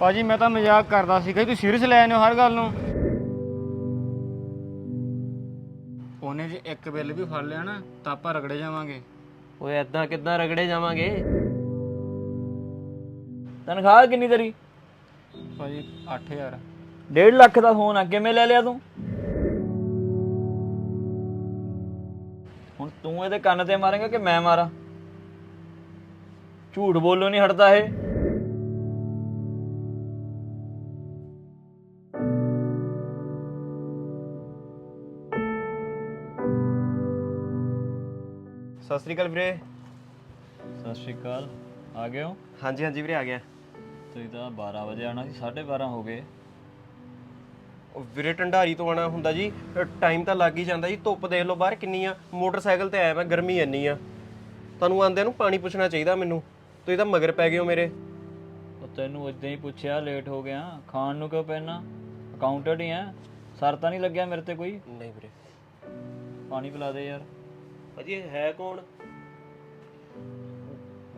ਭਾਜੀ ਮੈਂ ਤਾਂ ਮਜ਼ਾਕ ਕਰਦਾ ਸੀ ਕਿ ਤੁਸੀਂ ਸੀਰੀਅਸ ਲੈ ਆਨੇ ਹੋ ਹਰ ਗੱਲ ਨੂੰ। ਉਹਨੇ ਜੇ ਇੱਕ ਬਿੱਲ ਵੀ ਫੜ ਲਿਆ ਨਾ ਤਾਂ ਆਪਾਂ ਰਗੜੇ ਜਾਵਾਂਗੇ। ਓਏ ਐਦਾਂ ਕਿੱਦਾਂ ਰਗੜੇ ਜਾਵਾਂਗੇ? ਤਨਖਾਹ ਕਿੰਨੀ ਤੇਰੀ? ਭਾਜੀ 8000 1.5 ਲੱਖ ਦਾ ਫੋਨ ਆ ਕਿਵੇਂ ਲੈ ਲਿਆ ਤੂੰ? ਹੁਣ ਤੂੰ ਇਹਦੇ ਕੰਨ ਤੇ ਮਾਰੇਂਗਾ ਕਿ ਮੈਂ ਮਾਰਾਂ? ਝੂਠ ਬੋਲੋ ਨਹੀਂ ਹਟਦਾ ਇਹ। ਸਤਿ ਸ੍ਰੀ ਅਕਾਲ ਵੀਰੇ। ਸਤਿ ਸ਼੍ਰੀ ਅਕਾਲ। ਆ ਗਏ ਹੋ? ਹਾਂਜੀ ਹਾਂਜੀ ਵੀਰੇ ਆ ਗਿਆ। ਤੁਸੀਂ ਤਾਂ 12 ਵਜੇ ਆਣਾ ਸੀ 12:30 ਹੋ ਗਏ। ਉਹ ਵੀਰੇ ਢੰਡਾਰੀ ਤੋਂ ਆਣਾ ਹੁੰਦਾ ਜੀ। ਟਾਈਮ ਤਾਂ ਲੱਗ ਹੀ ਜਾਂਦਾ ਜੀ। ਧੁੱਪ ਦੇਖ ਲਓ ਬਾਹਰ ਕਿੰਨੀ ਆ। ਮੋਟਰਸਾਈਕਲ ਤੇ ਆਇਆ ਮੈਂ ਗਰਮੀ ਇੰਨੀ ਆ। ਤੁਹਾਨੂੰ ਆਂਦਿਆਂ ਨੂੰ ਪਾਣੀ ਪੁੱਛਣਾ ਚਾਹੀਦਾ ਮੈਨੂੰ। ਤੁਸੀਂ ਤਾਂ ਮਗਰ ਪੈ ਗਏ ਹੋ ਮੇਰੇ। ਉਹ ਤੈਨੂੰ ਇਦਾਂ ਹੀ ਪੁੱਛਿਆ ਲੇਟ ਹੋ ਗਿਆ। ਖਾਣ ਨੂੰ ਕਿਉਂ ਪੈਣਾ? ਅਕਾਊਂਟੈਂਟ ਹੀ ਆ। ਸਰ ਤਾਂ ਨਹੀਂ ਲੱਗਿਆ ਮੇਰੇ ਤੇ ਕੋਈ? ਨਹੀਂ ਵੀਰੇ। ਪਾਣੀ ਪਿਲਾ ਦੇ ਯਾਰ। ਭਾਜੀ ਹੈ ਕੌਣ?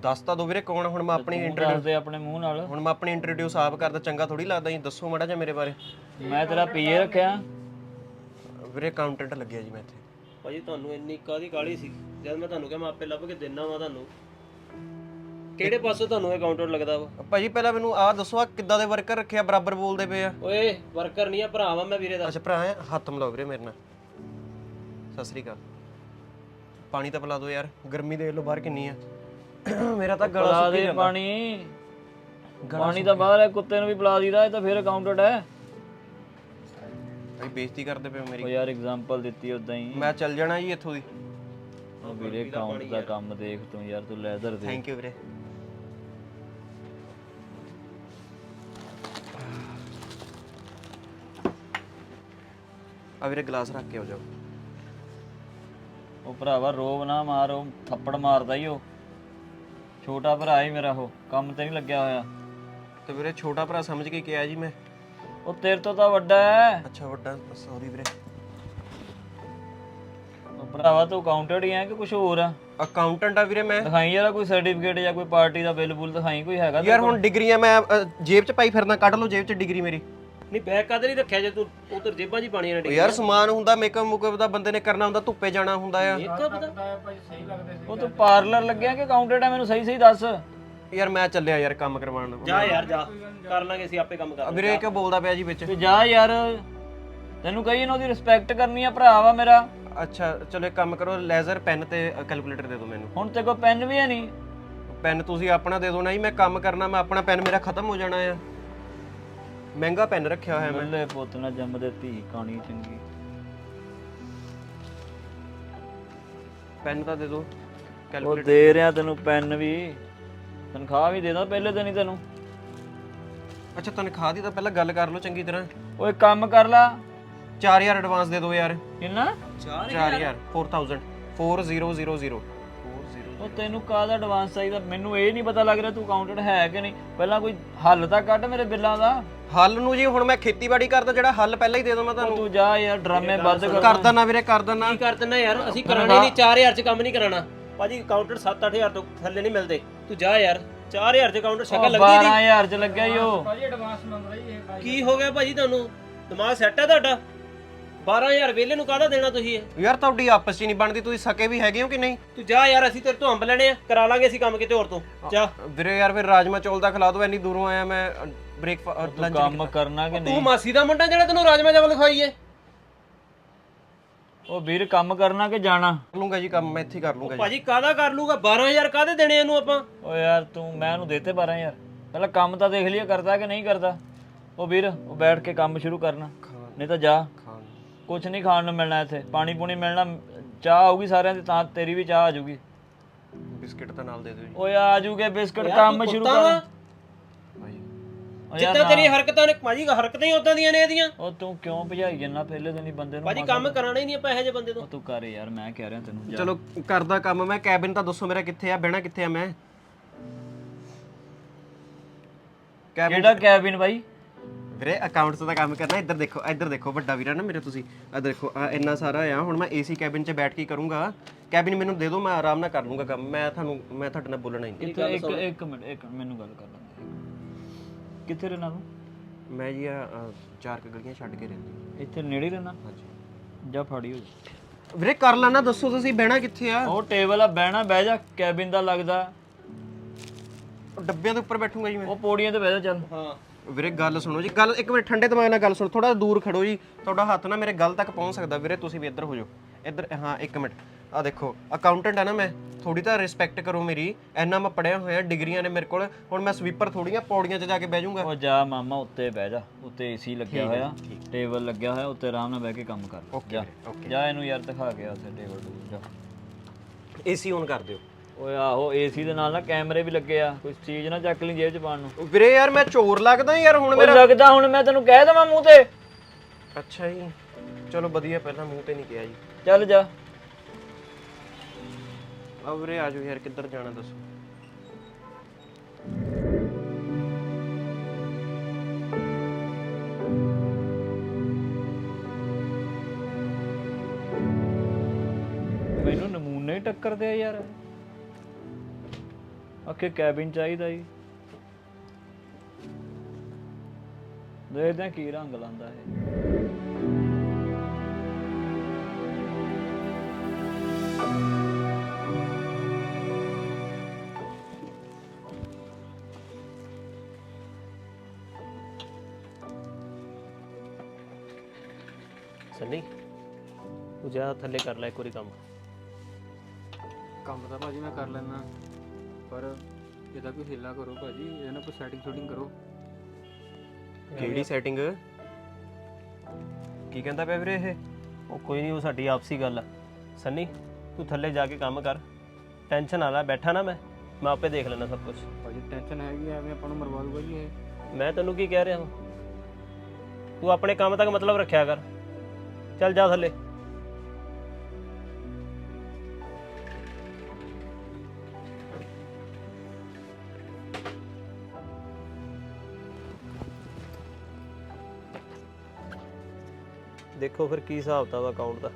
ਦੱਸ ਤਾਂ ਦੋ ਵੀਰੇ ਕੌਣ ਆ? ਹੁਣ ਮੈਂ ਆਪਣੀ ਇੰਟਰੋਡਿਊਸ ਦੇ ਆਪਣੇ ਮੂੰਹ ਨਾਲ। ਹੁਣ ਮੈਂ ਆਪਣੀ ਇੰਟਰੋਡਿਊਸ ਆਪ ਕਰਦਾ ਚੰਗਾ ਥੋੜੀ ਲੱਗਦਾ ਜੀ ਦੱਸੋ ਮਾੜਾ ਜਿਹਾ ਮੇਰੇ ਬਾਰੇ। ਮੈਂ ਤੇਰਾ ਪੀਏ ਰੱਖਿਆ। ਵੀਰੇ ਅਕਾਊਂਟੈਂਟ ਲੱਗਿਆ ਜੀ ਮੈਂ ਇੱਥੇ। ਭਾਜੀ ਤੁਹਾਨੂੰ ਇੰਨੀ ਕਾਦੀ ਕਾਲੀ ਸੀ? ਜਦ ਮੈਂ ਤੁਹਾਨੂੰ ਕਿਹਾ ਮੈਂ ਆਪੇ ਲੱਭ ਕੇ ਦੇਣਾ ਵਾ ਤੁਹਾਨੂੰ। ਕਿਹੜੇ ਪਾਸੇ ਤੁਹਾਨੂੰ ਅਕਾਊਂਟੈਂਟ ਲੱਗਦਾ ਵਾ? ਭਾਜੀ ਪਹਿਲਾਂ ਮੈਨੂੰ ਆਹ ਦੱਸੋ ਆ ਕਿੱਦਾਂ ਦੇ ਵਰਕਰ ਰੱਖਿਆ ਬਰਾਬਰ ਬੋਲਦੇ ਪਏ ਆ? ਓਏ ਵਰਕਰ ਨਹੀਂ ਆ ਭਰਾ ਵਾ ਮੈਂ ਵੀਰੇ ਦਾ। ਅੱਛਾ ਭਰਾ ਹੈ? ਹੱਥ ਮਿਲਾਓ ਵੀਰੇ ਮੇਰੇ ਨਾਲ। ਸਤਿ ਸ੍ਰੀ ਅਕਾਲ। ਪਾਣੀ ਤਾਂ ਪਿਲਾ ਦਿਓ ਯਾਰ ਗਰਮੀ ਦੇਖ ਲਓ ਬਾਹਰ ਕਿੰਨੀ ਆ। ਮੇਰਾ ਤਾਂ ਗਲਾ ਪਿਲਾ ਸੁੱਕ ਦੇ ਜਾਂਦਾ। ਪਾਣੀ। ਪਾਣੀ ਤਾਂ ਬਾਹਰ ਹੈ ਕੁੱਤੇ ਨੂੰ ਵੀ ਪਿਲਾ ਦੀਦਾ ਇਹ ਤਾਂ ਫਿਰ ਅਕਾਊਂਟੈਂਟ ਹੈ। ਭਾਈ ਬੇਇੱਜ਼ਤੀ ਕਰਦੇ ਪਏ ਹੋ ਉਹ ਮੇਰੀ ਯਾਰ ਐਗਜ਼ਾਮਪਲ ਦਿੱਤੀ ਉਦਾਂ ਹੀ। ਮੈਂ ਚੱਲ ਜਾਣਾ ਜੀ ਇੱਥੋਂ ਦੀ। ਉਹ ਵੀਰੇ ਅਕਾਊਂਟ ਦਾ ਕੰਮ ਦੇਖ ਤੂੰ ਯਾਰ ਤੂੰ ਲੈਦਰ ਦੇ ਥੈਂਕ ਯੂ ਵੀਰੇ। ਆ ਵੀਰੇ ਗਲਾਸ ਰੱਖ ਕੇ ਆ ਜਾਓ। ਉਹ ਭਰਾਵਾ ਰੋਬ ਨਾ ਮਾਰੋ ਥੱਪੜ ਮਾਰਦਾ ਹੀ ਉਹ। ਛੋਟਾ ਭਰਾ ਹੀ ਮੇਰਾ ਉਹ ਕੰਮ ਤੇ ਨਹੀਂ ਲੱਗਿਆ ਹੋਇਆ। ਤੇ ਵੀਰੇ ਛੋਟਾ ਭਰਾ ਸਮਝ ਕੇ ਕਿਹਾ ਜੀ ਮੈਂ? ਉਹ ਤੇਰੇ ਤੋਂ ਤਾਂ ਵੱਡਾ ਹੈ ਅੱਛਾ ਵੱਡਾ ਸੌਰੀ ਵੀਰੇ। ਉਹ ਭਰਾਵਾ ਤੂੰ ਅਕਾਊਂਟੈਂਟ ਹੀ ਹੈ ਕਿ ਕੁਝ ਹੋਰ ਆ ਅਕਾਊਂਟੈਂਟ ਆ ਵੀਰੇ ਮੈਂ। ਦਿਖਾਈ ਯਾਰ ਕੋਈ ਸਰਟੀਫਿਕੇਟ ਜਾਂ ਕੋਈ ਪਾਰਟੀ ਦਾ ਬਿੱਲ ਬੁੱਲ ਦਿਖਾਈ ਕੋਈ ਹੈਗਾ ਯਾਰ ਹੁਣ ਡਿਗਰੀਆਂ ਮੈਂ ਅ, ਜੇਬ 'ਚ ਪਾਈ ਫਿਰਦਾ ਕੱਢ ਲਓ ਜੇਬ 'ਚ ਡਿਗਰੀ ਮੇਰੀ। ਨਹੀਂ ਬੈਗ ਕਾਦੇ ਨਹੀਂ ਰੱਖਿਆ ਜੇ ਤੂੰ? ਉਧਰ ਜੇਬਾਂ 'ਚ ਹੀ ਪਾਣੀ ਨਾਲ ਉਹ ਯਾਰ ਸਮਾਨ ਹੁੰਦਾ ਮੇਕਅਪ ਮੁਕਅਪ ਦਾ ਬੰਦੇ ਨੇ ਕਰਨਾ ਹੁੰਦਾ ਧੁੱਪੇ ਜਾਣਾ ਹੁੰਦਾ ਆ। ਉਹ ਤੂੰ ਪਾਰਲਰ ਲੱਗਿਆ ਕਿ ਅਕਾਊਂਟੈਂਟ ਹੈ? ਮੈਨੂੰ ਸਹੀ ਸਹੀ ਦੱਸ। ਯਾਰ ਮੈਂ ਚੱਲਿਆ ਯਾਰ ਕੰਮ ਕਰਵਾਉਣ। ਜਾ ਯਾਰ ਜਾ। ਕਰ ਲਾਂਗੇ ਅਸੀਂ ਆਪੇ ਕੰਮ ਕਰ ਆ ਵੀਰੇ ਇਹ ਕਿਉਂ ਬੋਲਦਾ ਪਿਆ ਜੀ ਵਿੱਚ। ਤੂੰ ਜਾ ਯਾਰ। ਤੈਨੂੰ ਕਹੀ ਇਹਨਾਂ ਦੀ ਰਿਸਪੈਕਟ ਕਰਨੀ ਆ ਭਰਾ ਵਾ ਮੇਰਾ। ਅੱਛਾ ਚਲੋ ਇੱਕ ਕੰਮ ਕਰੋ ਲੈਜ਼ਰ ਪੈਨ ਤੇ ਕੈਲਕੂਲੇਟਰ ਦੇ ਦਿਓ ਮੈਨੂੰ। ਹੁਣ ਤੇ ਕੋਈ ਪੈਨ ਵੀ ਹੈ ਨਹੀਂ। ਪੈਨ ਤੁਸੀਂ ਆਪਣਾ ਦੇ ਦਿਓ ਨਾ ਜੀ ਮੈਂ ਕੰਮ ਕਰਨਾ ਮੈਂ ਆਪਣਾ ਪੈਨ ਮੇਰਾ ਖਤਮ ਹੋ ਜਾਣਾ ਆ। ਮਹਿੰਗਾ ਪੈਨ ਰੱਖਿਆ ਹੋਇਆ ਮੈਂ। ਬੱਲੇ ਪੁੱਤ ਨਾ ਜੰਮਦੇ ਧੀ ਕਾਣੀ ਚੰਗੀ। ਪੈਨ ਤਾਂ ਦੇ ਦਿਓ ਉਹ ਕੈਲਕੂਲੇਟਰ ਦੇ ਰਿਆ ਤੈਨੂੰ ਪੈਨ ਵੀ। ਤਨਖਾਹ ਵੀ ਦੇ ਦਾਂ ਪਹਿਲੇ ਦਿਨ ਹੀ ਤੈਨੂੰ। ਅੱਛਾ ਤਨਖਾਹ ਦੀ ਤਾਂ ਪਹਿਲਾਂ ਗੱਲ ਕਰ ਲਓ ਚੰਗੀ ਤਰ੍ਹਾਂ। ਓਏ ਕੰਮ ਕਰ ਲਾ। 4000 ਐਡਵਾਂਸ ਦੇ ਦਿਓ ਯਾਰ। ਕਿੰਨਾ? 4000 4000 4000 ਉਹ ਤੈਨੂੰ ਕਾਹਦਾ ਐਡਵਾਂਸ ਚਾਹੀਦਾ? ਮੈਨੂੰ ਇਹ ਨਹੀਂ ਪਤਾ ਲੱਗ ਰਿਹਾ ਤੂੰ ਅਕਾਊਂਟੈਂਟ ਹੈ ਕਿ ਨਹੀਂ। ਪਹਿਲਾਂ ਕੋਈ ਹੱਲ ਤਾਂ ਕੱਢ ਮੇਰੇ ਬਿੱਲਾਂ ਦਾ। ਹੱਲ ਨੂੰ ਜੀ ਹੁਣ ਮੈਂ ਖੇਤੀਬਾੜੀ ਕਰਦਾ ਜਿਹੜਾ ਹੱਲ ਪਹਿਲਾਂ ਹੀ ਦੇ ਦਵਾਂ ਉਹ ਤੁਹਾਨੂੰ। ਤੂੰ ਜਾ ਯਾਰ ਡਰਾਮੇ ਵੱਧ ਕਰ। ਕਰਦਾ ਨਾ ਵੀਰੇ ਕਰਦਾ ਨਾ। ਕੀ ਕਰ ਦਿੰਨਾ ਯਾਰ? ਅਸੀਂ ਕਰਾਣੇ ਨਹੀਂ 4000 'ਚ ਕੰਮ ਨਹੀਂ ਕਰਾਣਾ ਭਾਜੀ ਅਕਾਊਂਟੈਂਟ 7-8000 ਤੋਂ ਥੱਲੇ ਨਹੀਂ ਮਿਲਦੇ। ਤੂੰ ਜਾ ਯਾਰ। 4000 'ਚ ਅਕਾਊਂਟੈਂਟ ਸ਼ਕਲ ਲੱਗਦੀ ਨਹੀਂ 12000 ਚ ਲੱਗਿਆ ਈ ਉਹ। ਭਾਜੀ ਐਡਵਾਂਸ ਜੀ ਇਹ ਭਾਈ। ਕੀ ਹੋ ਗਿਆ ਭਾਜੀ ਤੁਹਾਨੂੰ? ਦਿਮਾਗ ਸੈੱਟ ਹੈ ਤੁਹਾਡਾ? 12000 ਵੇਲੇ ਨੂੰ ਕਾਹਦਾ ਦੇਣਾ ਤੁਸੀਂ ਇਹ? ਯਾਰ ਤੁਹਾਡੀ ਆਪਸ 'ਚ ਹੀ ਨਹੀਂ ਬਣਦੀ ਤੁਸੀਂ ਸਕੇ ਵੀ ਹੈਗੇ ਹੋ ਕਿ ਨਹੀਂ? ਤੂੰ ਜਾ ਯਾਰ ਅਸੀਂ ਤੇਰੇ ਤੋਂ ਅੰਬ ਲੈਣੇ ਆ ਕਰਾ ਲਾਂਗੇ ਅਸੀਂ ਕੰਮ ਕਿਤੇ ਹੋਰ ਤੋਂ। ਜਾ। ਵੀਰੇ ਯਾਰ ਫਿਰ ਰਾਜਮਾ ਚੌਲ ਦਾ ਖਿਲਾ ਦਿਓ ਇੰਨੀ ਦੂਰੋਂ ਆਇਆ ਮੈਂ ਬ੍ਰੇਕਫਾਸਟ ਤੂੰ ਲੰਚ ਕੰਮ ਕਰਨਾ ਕਿ ਤੂੰ ਨਹੀਂ? ਮਾਸੀ ਦਾ ਮੁੰਡਾ ਜਿਹੜਾ ਤੈਨੂੰ ਰਾਜਮਾ ਚਾਵਲ ਖਵਾਈਏ। ਉਹ ਵੀਰ ਕੰਮ ਕਰਨਾ ਕਿ ਜਾਣਾ? ਕਰ ਲੂੰਗਾ ਜੀ ਕੰਮ ਮੈਂ ਇੱਥੇ ਹੀ ਕਰ ਲੂੰਗਾ ਜੀ। ਭਾਜੀ ਕਾਹਦਾ ਕਰ ਲੂਗਾ? 12000 ਕਾਹਦੇ ਦੇਣੇ ਇਹਨੂੰ ਆਪਾਂ? ਓ ਯਾਰ ਤੂੰ ਮੈਂ ਉਹਨੂੰ ਦੇਤੇ 12000 ਪਹਿਲਾਂ ਕੰਮ ਤਾਂ ਦੇਖ ਲਿਆ ਕਰਦਾ ਕਿ ਨਹੀਂ ਕਰਦਾ? ਉਹ ਵੀਰ ਉਹ ਬੈਠ ਕੇ ਕੰਮ ਸ਼ੁਰੂ ਕਰਨਾ। ਨਹੀਂ ਤਾਂ ਜਾ। ਕੁਝ ਨਹੀਂ ਖਾਣ ਨੂੰ ਮਿਲਣਾ ਇੱਥੇ ਪਾਣੀ ਪੂਣੀ ਮਿਲਣਾ ਚਾਹ ਆਊਗੀ ਸਾਰਿਆਂ ਦੀ ਤਾਂ ਤੇਰੀ ਵੀ ਚਾਹ ਆ ਜਾਊਗੀ। ਬਿਸਕਟ ਤਾਂ ਨਾਲ ਦੇ ਦਿਓ ਜੀ। ਓਏ ਆ ਜੂਗੇ ਬਿਸਕਟ ਕੰਮ ਸ਼ੁਰੂ ਕਰ? ਭਾਈ। ਓ ਯਾਰ ਜਿੱਦਾਂ ਤੇਰੀ ਹਰਕਤਾਂ ਨੇ ਭਾਜੀ ਹਰਕਤਾਂ ਹੀ ਉਦਾਂ ਦੀਆਂ ਨੇ ਇਹਦੀਆਂ। ਉਹ ਤੂੰ ਕਿਉਂ ਭਜਾਈ ਜੰਨਾ ਪਹਿਲੇ ਦਿਨ ਹੀ ਬੰਦੇ ਨੂੰ ਭਾਜੀ ਕੰਮ ਕਰਾਣਾ ਹੀ ਨਹੀਂ ਆਪਾਂ ਇਹੋ ਜਿਹੇ ਬੰਦੇ ਤੋਂ। ਉਹ ਤੂੰ ਕਰ ਯਾਰ ਮੈਂ ਕਹਿ ਰਿਹਾ ਤੈਨੂੰ। ਚਲੋ ਕਰਦਾ ਕੰਮ ਮੈਂ ਕੈਬਿਨ ਤਾਂ ਦੱਸੋ ਮੇਰਾ ਕਿੱਥੇ ਆ ਬਹਿਣਾ ਕਿੱਥੇ ਆ ਮੈਂ? ਕੈਬਿਨ ਕਿਹੜਾ ਕੈਬਿਨ ਬਾਈ? ਵੀਰੇ ਅਕਾਊਂਟਸ ਦਾ ਕੰਮ ਕਰਨਾ ਇੱਧਰ ਦੇਖੋ ਇੱਧਰ ਦੇਖੋ ਵੱਡਾ ਵੀਰਾ ਨਾ ਮੇਰੇ ਤੁਸੀਂ। ਆ ਦੇਖੋ ਆ ਇੰਨਾ ਸਾਰਾ ਆ ਹੁਣ ਮੈਂ ਏਸੀ ਕੈਬਿਨ 'ਚ ਬੈਠ ਕੇ ਕਰੂੰਗਾ। ਕੈਬਿਨ ਮੈਨੂੰ ਦੇ ਦਿਓ ਮੈਂ ਆਰਾਮ ਨਾਲ ਕਰ ਲੂੰਗਾ ਕੰਮ। ਮੈਂ ਤੁਹਾਨੂੰ ਮੈਂ ਤੁਹਾਡੇ ਨਾਲ ਬੋਲਣਾ ਹੀ ਨਹੀਂ। ਇੱਕ ਇੱਕ ਇੱਕ ਮਿੰਟ ਇੱਕ ਮਿੰਟ, ਮੈਨੂੰ ਗੱਲ ਕਰ ਲੈਂਦੇ ਕਿੱਥੇ ਰਹਿਣਾ ਤੂੰ? ਮੈਂ ਜੀ ਆ ਚਾਰ ਕੁ ਗਲੀਆਂ ਛੱਡ ਕੇ ਰਹਿੰਦੀ। ਇੱਥੇ ਨੇੜੇ ਹੀ ਰਹਿਣਾ? ਹਾਂਜੀ। ਜਾ ਫਾੜੀ ਹੋ ਜਾ। ਵੀਰੇ ਕਰ ਲੈਣਾ ਦੱਸੋ ਤੁਸੀਂ ਬਹਿਣਾ ਕਿੱਥੇ ਆ? ਉਹ ਟੇਬਲ ਆ ਬਹਿਣਾ ਬਹਿ ਜਾ ਕੈਬਿਨ ਦਾ ਲੱਗਦਾ। ਉਹ ਡੱਬਿਆਂ ਦੇ ਉੱਪਰ ਬੈਠੂੰਗਾ ਜੀ ਮੈਂ। ਉਹ ਪੌੜੀਆਂ ਤੇ ਬਹਿ ਜਾ ਚੱਲ। ਹਾਂ। ਵੀਰੇ ਗੱਲ ਸੁਣੋ ਜੀ। ਗੱਲ ਇੱਕ ਮਿੰਟ ਠੰਡੇ ਦਿਮਾਗ ਨਾਲ ਗੱਲ ਸੁਣੋ। ਥੋੜਾ ਦੂਰ ਖੜੋ ਜੀ। ਤੁਹਾਡਾ ਹੱਥ ਨਾ ਮੇਰੇ ਗੱਲ ਤੱਕ ਪਹੁੰਚ ਸਕਦਾ ਵੀਰੇ। ਤੁਸੀਂ ਵੀ ਇੱਧਰ ਹੋ ਜਾਓ। ਇੱਧਰ ਹਾਂ ਇੱਕ ਮਿੰਟ। ਆ ਦੇਖੋ ਅਕਾਊਂਟੈਂਟ ਆ ਨਾ ਮੈਂ। ਥੋੜੀ ਤਾਂ ਰਿਸਪੈਕਟ ਕਰੋ ਮੇਰੀ। ਐਨਾ ਮੈਂ ਪੜਿਆ ਹੋਇਆ ਡਿਗਰੀਆਂ ਨੇ ਮੇਰੇ ਕੋਲ। ਹੁਣ ਮੈਂ ਸਵੀਪਰ ਥੋੜੀਆਂ ਪੌੜੀਆਂ 'ਚ ਜਾ ਕੇ ਬਹਿ ਜਾਊਂਗਾ। ਉਹ ਜਾ ਮਾਮਾ ਉੱਤੇ ਬਹਿ ਜਾ। ਉੱਤੇ ਏਸੀ ਲੱਗਿਆ ਹੋਇਆ। ਟੇਬਲ ਲੱਗਿਆ ਹੋਇਆ ਉੱਤੇ ਆਰਾਮ ਨਾਲ ਬਹਿ ਕੇ ਕੰਮ ਕਰ। ਜਾ। ਜਾ ਇਹਨੂੰ ਯਾਰ ਦਿਖਾ ਕੇ ਆ ਉੱਥੇ ਟੇਬਲ ਜਾ। ਏਸੀ ਔਨ ਕਰ ਦਿਓ। ਓਏ ਆਹੋ ਏਸੀ ਦੇ ਨਾਲ ਨਾ ਕੈਮਰੇ ਵੀ ਲੱਗੇ ਆ। ਕੋਈ ਚੀਜ਼ ਨਾ ਚੱਕ ਲਈ ਜੇਬ ਚ ਪਾਉਣ ਨੂੰ। ਵੀਰੇ ਯਾਰ ਮੈਂ ਚੋਰ ਲੱਗਦਾ ਯਾਰ ਹੁਣ ਮੇਰਾ ਲੱਗਦਾ ਹੁਣ ਮੈਂ ਤੈਨੂੰ ਕਹਿ ਦਵਾਂ ਮੂੰਹ ਤੇ। ਅੱਛਾ ਜੀ। ਚਲੋ ਵਧੀਆ ਪਹਿਲਾਂ ਮੂੰਹ ਤੇ ਨਹੀਂ ਕਿਹਾ ਜੀ। ਚੱਲ ਜਾ। ਆ ਵੀਰੇ ਆ ਜਾਓ ਯਾਰ ਕਿੱਧਰ ਜਾਣਾ ਦੱਸੋ। ਮੈਨੂੰ ਨਮੂਨੇ ਹੀ ਟੱਕਰਦੇ ਆ ਯਾਰ। ਅੱਗੇ ਕੈਬਿਨ ਚਾਹੀਦਾ ਜੀ। ਦੇਖਦੇ ਆ ਕੀ ਰੰਗ ਲਾਂਦਾ ਇਹ। ਸੰਨੀ ਤੂੰ ਜਾ ਥੱਲੇ ਕਰ ਲੈ ਇੱਕ ਵਾਰੀ ਕੰਮ। ਕੰਮ ਤਾਂ ਭਾਜੀ ਮੈਂ ਕਰ ਲੈਣਾ ਪਰ ਇਹਦਾ ਕੋਈ ਹਿੱਲਾ ਕਰੋ ਭਾਜੀ ਇਹਦੇ ਨਾਲ ਕੋਈ ਸੈਟਿੰਗ ਸ਼ੂਟਿੰਗ ਕਰੋ। ਕਿਹੜੀ ਸੈਟਿੰਗ ਕੀ ਕਹਿੰਦਾ ਪਿਆ ਵੀਰੇ ਇਹ? ਉਹ ਕੋਈ ਨਹੀਂ ਉਹ ਸਾਡੀ ਆਪਸੀ ਗੱਲ ਆ। ਸੰਨੀ ਤੂੰ ਥੱਲੇ ਜਾ ਕੇ ਕੰਮ ਕਰ। ਟੈਨਸ਼ਨ ਨਾ ਲੈ ਬੈਠਾ ਨਾ ਮੈਂ। ਮੈਂ ਆਪੇ ਦੇਖ ਲੈਣਾ ਸਭ ਕੁਝ ਭਾਜੀ ਟੈਨਸ਼ਨ ਹੈਗੀ ਆ, ਐਵੇਂ ਆਪਾਂ ਨੂੰ ਮਰਵਾ ਦੂਗਾ ਜੀ ਇਹ। ਮੈਂ ਤੈਨੂੰ ਕੀ ਕਹਿ ਰਿਹਾ ਹਾਂ ਤੂੰ ਆਪਣੇ ਕੰਮ ਤੱਕ ਮਤਲਬ ਰੱਖਿਆ ਕਰ। ਚੱਲ ਜਾ ਥੱਲੇ। ਦੇਖੋ ਫਿਰ ਕੀ ਹਿਸਾਬ ਤਾ ਵਾ ਅਕਾਊਂਟ ਦਾ।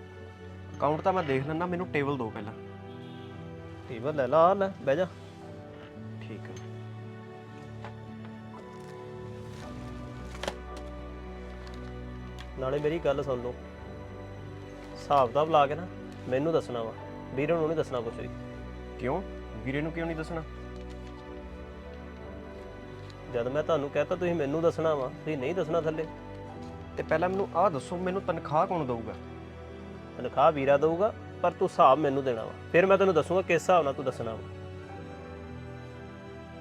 ਅਕਾਊਂਟ ਤਾਂ ਮੈਂ ਦੇਖ ਲੈਣਾ ਮੈਨੂੰ ਟੇਬਲ ਦਿਓ ਪਹਿਲਾਂ। ਟੇਬਲ ਲੈ ਲਾ ਆਹ ਲੈ ਬਹਿ ਜਾ। ਠੀਕ ਹੈ। ਨਾਲੇ ਮੇਰੀ ਗੱਲ ਸੁਣ ਲਓ। ਹਿਸਾਬ ਦਾ ਲਾ ਕੇ ਨਾ ਮੈਨੂੰ ਦੱਸਣਾ ਵਾ। ਵੀਰੇ ਨੂੰ ਨਹੀਂ ਦੱਸਣਾ ਕੁਛ ਵੀ। ਕਿਉਂ? ਵੀਰੇ ਨੂੰ ਕਿਉਂ ਨਹੀਂ ਦੱਸਣਾ? ਜਦ ਮੈਂ ਤੁਹਾਨੂੰ ਕਹਤਾ ਤੁਸੀਂ ਮੈਨੂੰ ਦੱਸਣਾ ਵਾ। ਤੁਸੀਂ ਨਹੀਂ ਦੱਸਣਾ ਥੱਲੇ। ਤੇ ਪਹਿਲਾਂ ਮੈਨੂੰ ਆਹ ਦੱਸੋ ਮੈਨੂੰ ਤਨਖਾਹ ਕੌਣ ਦਊਗਾ? ਤਨਖਾਹ ਵੀਰਾ ਦਊਗਾ ਪਰ ਤੂੰ ਹਿਸਾਬ ਮੈਨੂੰ ਦੇਣਾ ਵਾ। ਫਿਰ ਮੈਂ ਤੈਨੂੰ ਦੱਸੂਗਾ ਕਿਸ ਹਿਸਾਬ ਨਾਲ ਤੂੰ ਦੱਸਣਾ ਵਾ।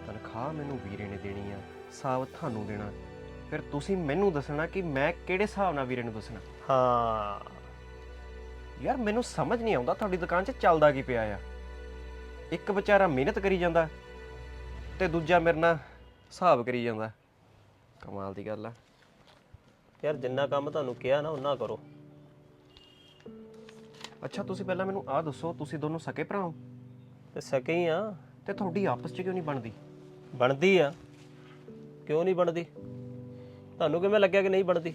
ਤਨਖਾਹ ਮੈਨੂੰ ਵੀਰੇ ਨੇ ਦੇਣੀ ਆ ਹਿਸਾਬ ਤੁਹਾਨੂੰ ਦੇਣਾ। ਫਿਰ ਤੁਸੀਂ ਮੈਨੂੰ ਦੱਸਣਾ ਕਿ ਮੈਂ ਕਿਹੜੇ ਹਿਸਾਬ ਨਾਲ ਵੀਰੇ ਨੂੰ ਦੱਸਣਾ? ਹਾਂ। ਯਾਰ ਮੈਨੂੰ ਸਮਝ ਨਹੀਂ ਆਉਂਦਾ ਤੁਹਾਡੀ ਦੁਕਾਨ 'ਚ ਚੱਲਦਾ ਕੀ ਪਿਆ ਆ। ਇੱਕ ਵਿਚਾਰਾ ਮਿਹਨਤ ਕਰੀ ਜਾਂਦਾ ਤੇ ਦੂਜਾ ਮੇਰੇ ਨਾਲ ਹਿਸਾਬ ਕਰੀ ਜਾਂਦਾ। ਕਮਾਲ ਦੀ ਗੱਲ ਆ। ਯਾਰ ਜਿੰਨਾ ਕੰਮ ਤੁਹਾਨੂੰ ਕਿਹਾ ਨਾ ਉਹਨਾਂ ਕਰੋ। ਅੱਛਾ ਤੁਸੀਂ ਪਹਿਲਾਂ ਮੈਨੂੰ ਆਹ ਦੱਸੋ ਤੁਸੀਂ ਦੋਨੋਂ ਸਕੇ ਭਰਾ ਹੋ? ਤੇ ਸਕੇ ਹੀ ਆ। ਤੇ ਤੁਹਾਡੀ ਆਪਸ 'ਚ ਕਿਉਂ ਨਹੀਂ ਬਣਦੀ? ਬਣਦੀ ਆ। ਕਿਉਂ ਨਹੀਂ ਬਣਦੀ? ਤੁਹਾਨੂੰ ਕਿਵੇਂ ਲੱਗਿਆ ਕਿ ਨਹੀਂ ਬਣਦੀ?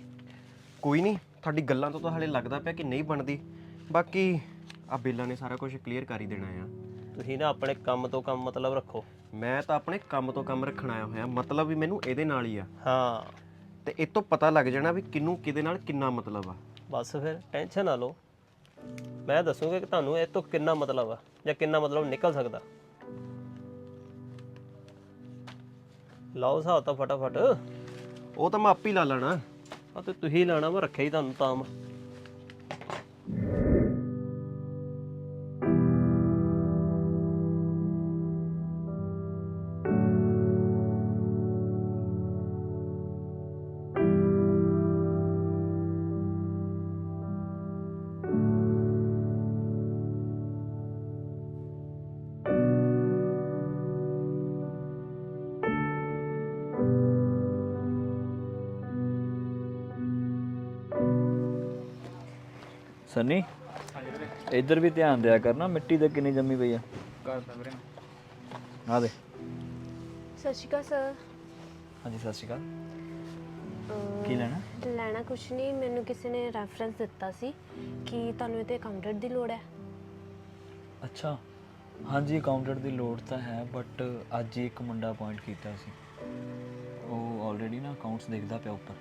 ਕੋਈ ਨਹੀਂ ਤੁਹਾਡੀ ਗੱਲਾਂ ਤੋਂ ਤਾਂ ਹਲੇ ਲੱਗਦਾ ਪਿਆ ਕਿ ਨਹੀਂ ਬਣਦੀ। ਬਾਕੀ ਆ ਬੇਲਾ ਨੇ ਸਾਰਾ ਕੁਝ ਕਲੀਅਰ ਕਰ ਹੀ ਦੇਣਾ ਆ। ਤੁਸੀਂ ਨਾ ਆਪਣੇ ਕੰਮ ਤੋਂ ਕੰਮ ਮਤਲਬ ਰੱਖੋ। ਮੈਂ ਤਾਂ ਆਪਣੇ ਕੰਮ ਤੋਂ ਕੰਮ ਰੱਖਣ ਆਇਆ ਹੋਇਆ। ਮਤਲਬ ਵੀ ਮੈਨੂੰ ਇਹਦੇ ਨਾਲ ਹੀ ਆ। ਹਾਂ। ਤੇ ਇਹ ਤੋਂ ਪਤਾ ਲੱਗ ਜਾਣਾ ਵੀ ਕਿਨੂੰ ਕਿਹਦੇ ਨਾਲ ਕਿੰਨਾ ਮਤਲਬ ਆ। ਬਸ ਫਿਰ ਟੈਨਸ਼ਨ ਨਾ ਲਓ। ਮੈਂ ਦੱਸੂਗਾ ਕਿ ਤੁਹਾਨੂੰ ਇਹ ਤੋਂ ਕਿੰਨਾ ਮਤਲਬ ਆ ਜਾਂ ਕਿੰਨਾ ਮਤਲਬ ਨਿਕਲ ਸਕਦਾ। ਲਾਓ ਹਿਸਾਬ ਤਾਂ ਫਟਾਫਟ। ਉਹ ਤਾਂ ਮੈਂ ਆਪੇ ਹੀ ਲਾ ਲੈਣਾ। ਆ ਤੇ ਤੁਸੀਂ ਲਾਣਾ ਵਾ ਰੱਖਿਆ ਹੀ ਤੁਹਾਨੂੰ ਤਾਂ ਮੈਂ। ਸੰਨੀ ਇੱਧਰ ਵੀ ਧਿਆਨ ਦਿਆ ਕਰਨਾ ਮਿੱਟੀ ਤੇ ਕਿੰਨੀ ਜੰਮੀ ਪਈ ਆ। ਕਰਦਾ ਵੀਰੇ ਆ ਦੇ। ਸਤਿ ਸ਼੍ਰੀ ਅਕਾਲ ਸਰ। ਹਾਂਜੀ ਸਤਿ ਸ਼੍ਰੀ ਅਕਾਲ। ਕੀ ਲੈਣਾ? ਲੈਣਾ ਕੁਛ ਨਹੀਂ ਮੈਨੂੰ ਕਿਸੇ ਨੇ ਰੈਫਰੈਂਸ ਦਿੱਤਾ ਸੀ ਕਿ ਤੁਹਾਨੂੰ ਇਹਦੇ ਅਕਾਊਂਟੈਂਟ ਦੀ ਲੋੜ ਹੈ। ਅੱਛਾ। ਹਾਂਜੀ ਅਕਾਊਂਟੈਂਟ ਦੀ ਲੋੜ ਤਾਂ ਹੈ ਬਟ ਅੱਜ ਹੀ ਇੱਕ ਮੁੰਡਾ ਅਪਾਇੰਟ ਕੀਤਾ ਸੀ। ਉਹ ਆਲਰੇਡੀ ਨਾ ਅਕਾਊਂਟਸ ਦੇਖਦਾ ਪਿਆ ਉੱਪਰ।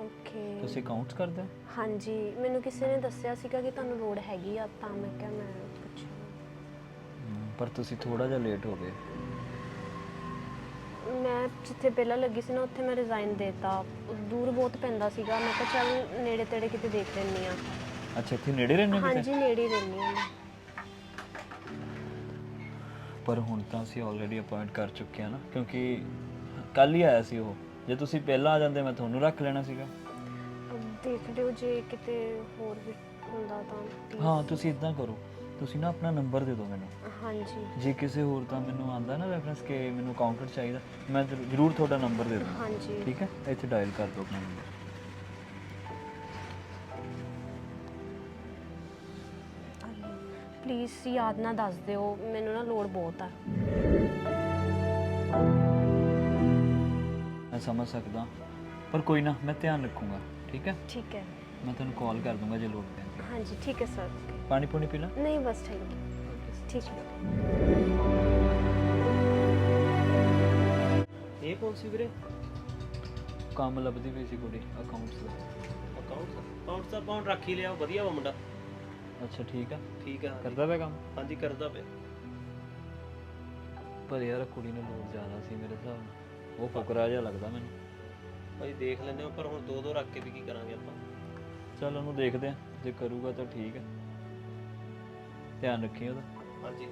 ਓਕੇ ਤੁਸੀਂ ਅਕਾਊਂਟਸ ਕਰਦੇ? ਹੋ? ਹਾਂਜੀ ਮੈਨੂੰ ਕਿਸੇ ਨੇ ਦੱਸਿਆ ਸੀਗਾ ਕਿ ਤੁਹਾਨੂੰ ਲੋੜ ਹੈਗੀ ਆ ਤਾਂ ਮੈਂ ਕਿਹਾ ਮੈਂ ਪੁੱਛਾਂ ਹਮ, ਪਰ ਤੁਸੀਂ ਥੋੜਾ ਜਿਹਾ ਲੇਟ ਹੋ ਗਏ। ਮੈਂ ਜਿੱਥੇ ਪਹਿਲਾਂ ਲੱਗੀ ਸੀ ਨਾ ਉੱਥੇ ਮੈਂ ਰਿਜ਼ਾਈਨ ਦੇਤਾ। ਉਹ ਦੂਰ ਬਹੁਤ ਪੈਂਦਾ ਸੀਗਾ ਮੈਂ ਕਿਹਾ ਚੱਲ ਨੇੜੇ ਤੇੜੇ ਕਿਤੇ ਦੇਖ ਲੈਂਦੀ ਆ ਅੱਛਾ ਇੱਥੇ ਨੇੜੇ ਰਹਿੰਦੇ ਹੋ ਕਿਤੇ? ਹਾਂਜੀ ਨੇੜੇ ਹੀ ਰਹਿੰਦੀ ਆ ਮੈਂ। ਪਰ ਹੁਣ ਤਾਂ ਅਸੀਂ ਆਲਰੇਡੀ ਅਪਾਇੰਟ ਕਰ ਚੁੱਕੇ ਆ ਨਾ ਕਿਉਂਕਿ ਕੱਲ ਹੀ ਆਇਆ ਸੀ ਉਹ। ਜੇ ਤੁਸੀਂ ਪਹਿਲਾਂ ਆ ਜਾਂਦੇ ਮੈਂ ਤੁਹਾਨੂੰ ਰੱਖ ਲੈਣਾ ਸੀਗਾ। ਦੇਖ ਲਿਓ ਜੇ ਕਿਤੇ ਹੋਰ ਵੀ ਹੁੰਦਾ ਤਾਂ please। ਹਾਂ ਤੁਸੀਂ ਇਦਾਂ ਕਰੋ। ਤੁਸੀਂ ਨਾ ਆਪਣਾ ਨੰਬਰ ਦੇ ਦਿਓ ਮੈਨੂੰ। ਹਾਂਜੀ। ਜੇ ਕਿਸੇ ਹੋਰ ਤਾਂ ਮੈਨੂੰ ਆਂਦਾ ਨਾ ਰੈਫਰੈਂਸ ਕਿ ਮੈਨੂੰ ਅਕਾਊਂਟੈਂਟ ਚਾਹੀਦਾ ਮੈਂ ਜ਼ਰੂ- ਜ਼ਰੂਰ ਤੁਹਾਡਾ ਨੰਬਰ ਦੇ ਦੂੰਗਾ ਹਾਂਜੀ। ਠੀਕ ਹੈ? ਇੱਥੇ ਡਾਇਲ ਕਰ ਦਿਓ ਆਪਣਾ ਨੰਬਰ। ਪਲੀਜ਼ ਯਾਦ ਨਾ ਦੱਸ ਦਿਓ ਮੈਨੂੰ ਨਾ ਲੋੜ ਬਹੁਤ ਆ। ਸਮਝ ਸਕਦਾ। ਪਰ ਕੋਈ ਨਾ ਮੈਂ ਧਿਆਨ ਰੱਖੂੰਗਾ ਠੀਕ ਹੈ? ਠੀਕ ਹੈ। ਮੈਂ ਤੁਹਾਨੂੰ ਕਾਲ ਕਰ ਦੂੰਗਾ ਜੇ ਲੋੜ ਪੈਂਦੀ ਹਾਂਜੀ ਠੀਕ ਹੈ ਸਰ। ਪਾਣੀ ਪੂਣੀ ਪੀ ਲਾ। ਨਹੀਂ ਬਸ ਥੈਂਕ ਯੂ ਠੀਕ ਹੈ। ਇਹ ਕੌਣ ਸੀ ਵੀਰੇ? ਕੰਮ ਲੱਭਦੀ ਪਈ ਸੀ ਕੁੜੀ ਅਕਾਊਂਟਸ ਦਾ ਅਕਾਊਂਟ ਅਕਾਊਂਟ ਦਾ ਅਕਾਊਂਟ ਰੱਖ ਹੀ ਲਿਆ ਵਧੀਆ ਵਾ ਮੁੰਡਾ। ਅੱਛਾ ਠੀਕ ਆ। ਠੀਕ ਆ ਕਰਦਾ ਪਿਆ ਕੰਮ? ਹਾਂਜੀ ਕਰਦਾ ਪਿਆ। ਪਰ ਯਾਰ ਕੁੜੀ ਨੂੰ ਲੋੜ ਜ਼ਿਆਦਾ ਸੀ ਮੇਰੇ ਹਿਸਾਬ ਨਾਲ। ਉਹ ਫੁਕਰਾ ਜਿਹਾ ਲੱਗਦਾ ਮੈਨੂੰ। ਭਾਈ ਦੇਖ ਲੈਂਦੇ ਹਾਂ ਪਰ ਹੁਣ ਦੋ ਦੋ ਰੱਖ ਕੇ ਵੀ ਕੀ ਕਰਾਂਗੇ ਆਪਾਂ? ਚੱਲ ਉਹਨੂੰ ਦੇਖਦੇ ਆ ਜੇ ਕਰੂਗਾ ਤਾਂ ਠੀਕ ਹੈ। ਧਿਆਨ ਰੱਖੀ ਉਹਦਾ। ਹਾਂਜੀ।